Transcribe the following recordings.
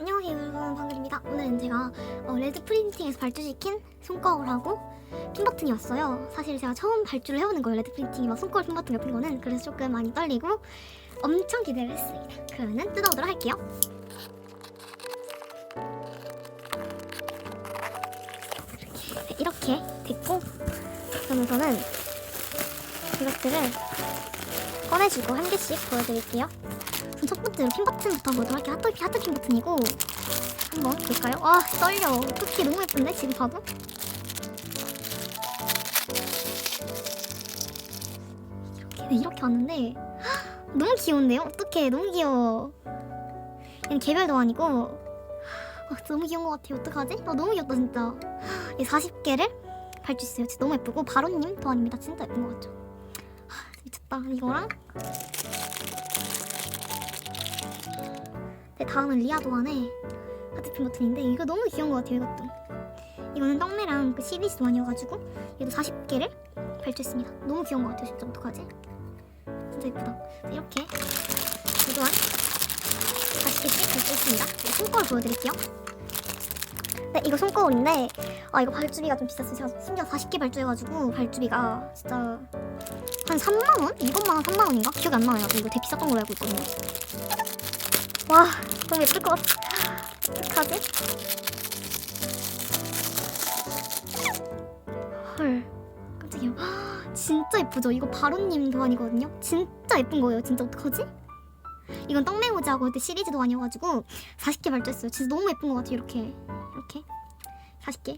안녕하세요 여러분 방글입니다. 오늘은 제가 어, 레드 프린팅에서 발주시킨 손거울 하고 핀 버튼이 왔어요. 사실 제가 처음 발주를 해보는 거예요 레드 프린팅이 막 손거울 핀 버튼 같은 거는. 그래서 조금 많이 떨리고 엄청 기대를 했습니다. 그러면 뜯어보도록 할게요. 네, 이렇게 됐고 그러면 저는 이것들을 꺼내주고 한 개씩 보여드릴게요 그럼 첫 번째로 핀 버튼부터 보도록 할게요. 하트, 하트 핀 버튼이고 한번 볼까요? 아 떨려. 쿠키 너무 예쁜데 지금 봐도. 이렇게 네, 이렇게 왔는데 헉, 너무 귀여운데요? 어떡해 너무 귀여워. 얘는 개별도 아니고 아, 너무 귀여운 것 같아요. 어떡하지? 아, 너무 귀엽다 진짜. 이 40개를 발주했어요. 진짜 너무 예쁘고 바로님 도안입니다. 진짜 예쁜 것 같죠? 하, 미쳤다. 이거랑 네, 다음은 리아 도안의 하트핀 버튼인데 이거 너무 귀여운 것 같아요 이것도. 이거는 떡매랑 그 시리즈 도안이어가지고 얘도 40개를 발주했습니다. 너무 귀여운 것 같아요 진짜 어떡하지? 진짜 예쁘다. 네, 이렇게 이 도안 40개씩 발주했습니다. 네, 손거울 보여드릴게요. 네 이거 손거울인데 아 이거 발주비가 좀 비쌌어요. 제가 심지어 40개 발주해가지고 발주비가 진짜 한 3만원? 이것만 한 3만원인가? 기억이 안 나요. 이거 되게 비쌌던 걸로 알고 있거든요 와 너무 예쁠 것 같아. 어떡하지? 헐 깜짝이야. 헉, 진짜 예쁘죠? 이거 바로님 도안이거든요? 진짜 예쁜 거예요 진짜. 어떡하지? 이건 떡메모지하고 그때 시리즈 도안이어가지고 40개 발주했어요. 진짜 너무 예쁜 것 같아요 이렇게. 이렇게. 40개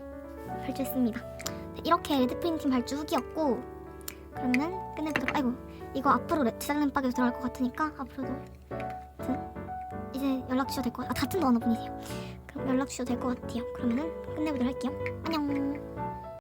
발주했습니다. 네, 이렇게 레드 프린팅 발주 후기였고 그러면은 끝내보도록 아이고 이거 앞으로 레- 제작 램박에서 들어갈 것 같으니까 앞으로도 아무튼 이제 연락 주셔도 될 것 같아요. 아, 같은 도안어 분이세요. 그럼 연락 주셔도 될 것 같아요. 그러면은 끝내보도록 할게요. 안녕.